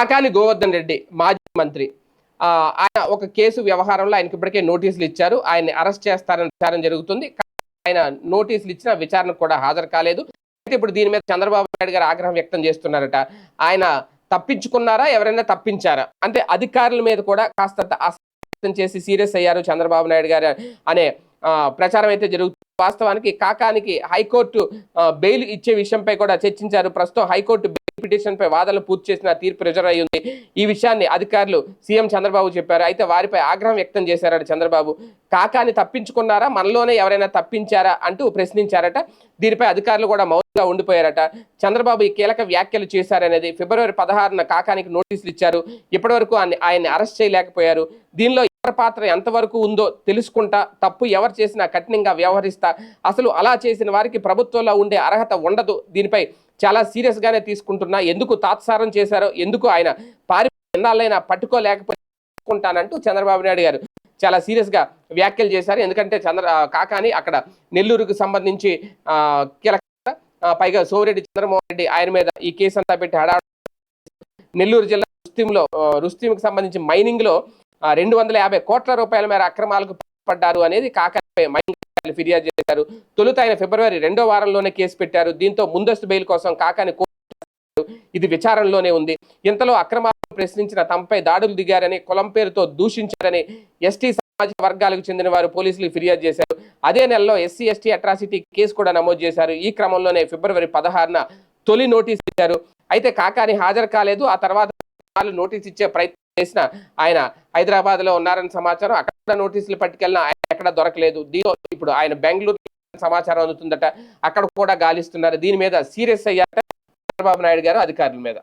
కాకాని గోవర్ధన్ రెడ్డి మాజీ మంత్రి ఆ, ఆయన ఒక కేసు వ్యవహారంలో ఆయనకి ఇప్పటికే నోటీసులు ఇచ్చారు. ఆయన్ని అరెస్ట్ చేస్తారని విచారణ జరుగుతుంది. ఆయన నోటీసులు ఇచ్చిన విచారణకు కూడా హాజరు కాలేదు. అయితే ఇప్పుడు దీని మీద చంద్రబాబు నాయుడు గారు ఆగ్రహం వ్యక్తం చేస్తున్నారట. ఆయన తప్పించుకున్నారా? ఎవరైనా తప్పించారా? అంటే అధికారుల మీద కూడా కాస్త అసహ్యం చేసి సీరియస్ అయ్యారు చంద్రబాబు నాయుడు గారు అనే ప్రచారం అయితే జరుగుతుంది. వాస్తవానికి కాకానికి హైకోర్టు బెయిల్ ఇచ్చే విషయంపై కూడా చర్చించారు. ప్రస్తుతం హైకోర్టు పిటిషన్ పై వాదనలు పూర్తి చేసిన తీర్పు రిజర్వ్ అయి ఉంది. ఈ విషయాన్ని అధికారులు సీఎం చంద్రబాబు చెప్పారు. అయితే వారిపై ఆగ్రహం వ్యక్తం చేశారట చంద్రబాబు. కాకాని తప్పించుకున్నారా? మనలోనే ఎవరైనా తప్పించారా? అంటూ ప్రశ్నించారట. దీనిపై అధికారులు కూడా మౌనంగా ఉండిపోయారట. చంద్రబాబు ఈ కీలక వ్యాఖ్యలు చేశారనేది ఫిబ్రవరి పదహారున కాకానికి నోటీసులు ఇచ్చారు. ఇప్పటివరకు వరకు ఆయన్ని అరెస్ట్ చేయలేకపోయారు. దీనిలో పాత్ర ఎంతవరకు ఉందో తెలుసుకుంటా తప్పు ఎవరు చేసినా కఠినంగా వ్యవహరిస్తా. అసలు అలా చేసిన వారికి ప్రభుత్వంలో ఉండే అర్హత ఉండదు. దీనిపై చాలా సీరియస్ గానే తీసుకుంటున్నా. ఎందుకు తాత్సారం చేశారో ఎందుకు ఆయన పారి ఎన్నాళ్ళైనా పట్టుకోలేకపోతే చంద్రబాబు నాయుడు గారు చాలా సీరియస్గా వ్యాఖ్యలు చేశారు. ఎందుకంటే చంద్ర కాకాని అక్కడ నెల్లూరుకు సంబంధించి కీలక పైగా సోమిరెడ్డి చంద్రమోహన్ రెడ్డి ఆయన మీద ఈ కేసు అంతా పెట్టి హడా నెల్లూరు జిల్లా రుస్తింలో ఆ, రుస్తింకి సంబంధించి మైనింగ్లో రెండు వందల యాభై కోట్ల రూపాయల మేర అక్రమాలకు పడ్డారు అనేది కాకరపై మైనింగ్ ఫిర్యాదు చేశారు. తొలుత ఆయన ఫిబ్రవరి రెండో వారంలోనే కేసు పెట్టారు. దీంతో ముందస్తు బెయిల్ కోసం కాకాని ఇది విచారణలోనే ఉంది. ఇంతలో అక్రమాలను ప్రశ్నించిన తమపై దాడులు దిగారని కులం పేరుతో దూషించారని ఎస్టీ సామాజిక వర్గాలకు చెందిన వారు పోలీసులకు ఫిర్యాదు చేశారు. అదే నెలలో ఎస్సీ ఎస్టీ అట్రాసిటీ కేసు కూడా నమోదు చేశారు. ఈ క్రమంలోనే ఫిబ్రవరి పదహారున తొలి నోటీస్ ఇచ్చారు. అయితే కాకాని హాజరు కాలేదు. ఆ తర్వాత వాళ్ళు నోటీస్ ఇచ్చే ప్రయత్నం చేసిన ఆయన హైదరాబాద్లో ఉన్నారని సమాచారం. అక్కడ నోటీసులు పట్టుకెళ్ళిన ఆయన ఎక్కడ దొరకలేదు. దీంతో ఇప్పుడు ఆయన బెంగళూరు సమాచారం అందుతుందట. అక్కడ కూడా గాలిస్తున్నారు. దీని మీద సీరియస్ అయ్యారట చంద్రబాబు నాయుడు గారు అధికారుల మీద.